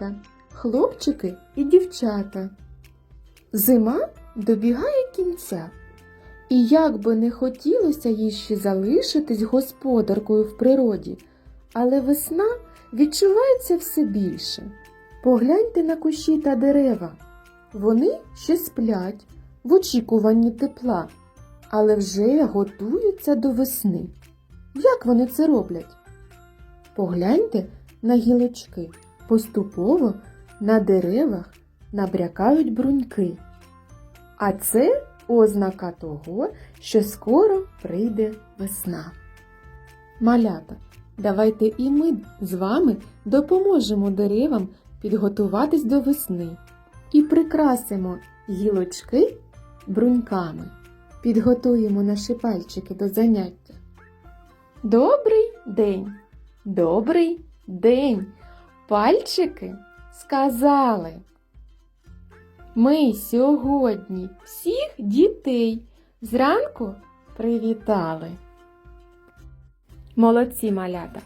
малята, хлопчики і дівчата. Зима добігає кінця, і як би не хотілося їй ще залишитись господаркою в природі, але весна відчувається все більше. Погляньте на кущі та дерева. Вони ще сплять в очікуванні тепла, але вже готуються до весни. Як вони це роблять? Погляньте на гілочки. Поступово на деревах набрякають бруньки. А це ознака того, що скоро прийде весна. Малята, давайте і ми з вами допоможемо деревам підготуватись до весни і прикрасимо гілочки бруньками. Підготуємо наші пальчики до заняття. Добрий день! Добрий день! Пальчики сказали. Ми сьогодні всіх дітей зранку привітали. Молодці малята.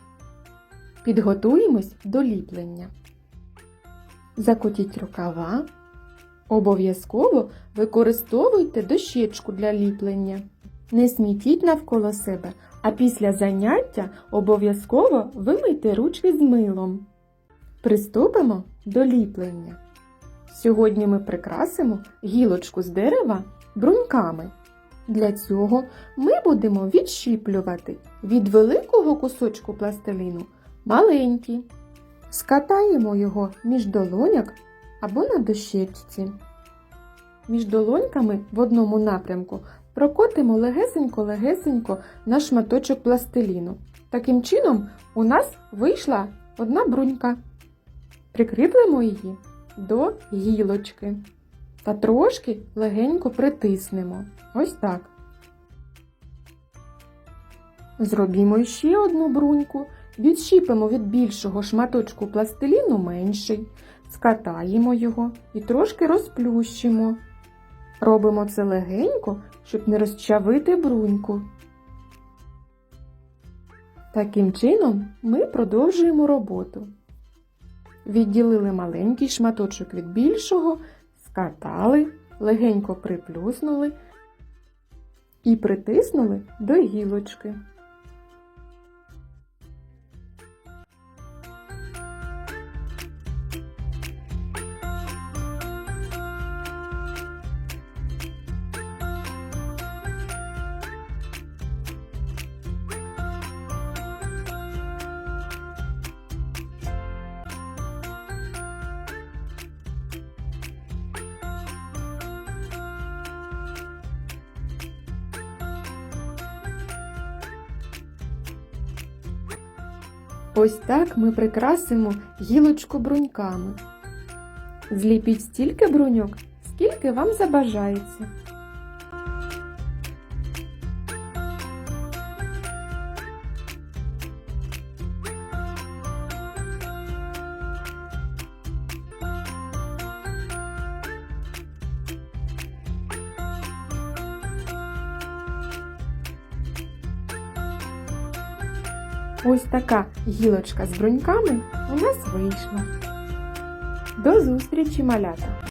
Підготуємось до ліплення. Закотіть рукава. Обов'язково використовуйте дощечку для ліплення. Не смітіть навколо себе, а після заняття обов'язково вимийте ручки з милом. Приступимо до ліплення. Сьогодні ми прикрасимо гілочку з дерева бруньками. Для цього ми будемо відщіплювати від великого кусочку пластиліну маленький. Скатаємо його між долоняк або на дощечці. Між долоньками в одному напрямку прокотимо легесенько-легесенько на шматочок пластиліну. Таким чином у нас вийшла одна брунька. Прикріплемо її до гілочки та трошки легенько притиснемо. Ось так. Зробімо ще одну бруньку, відщіпимо від більшого шматочку пластиліну менший, скатаємо його і трошки розплющимо. Робимо це легенько, щоб не розчавити бруньку. Таким чином ми продовжуємо роботу. Відділили маленький шматочок від більшого, скатали, легенько приплюснули і притиснули до гілочки. Ось так ми прикрасимо гілочку бруньками. Зліпіть стільки бруньок, скільки вам забажається. Ось така гілочка з бруньками у нас вийшла. До зустрічі, малята!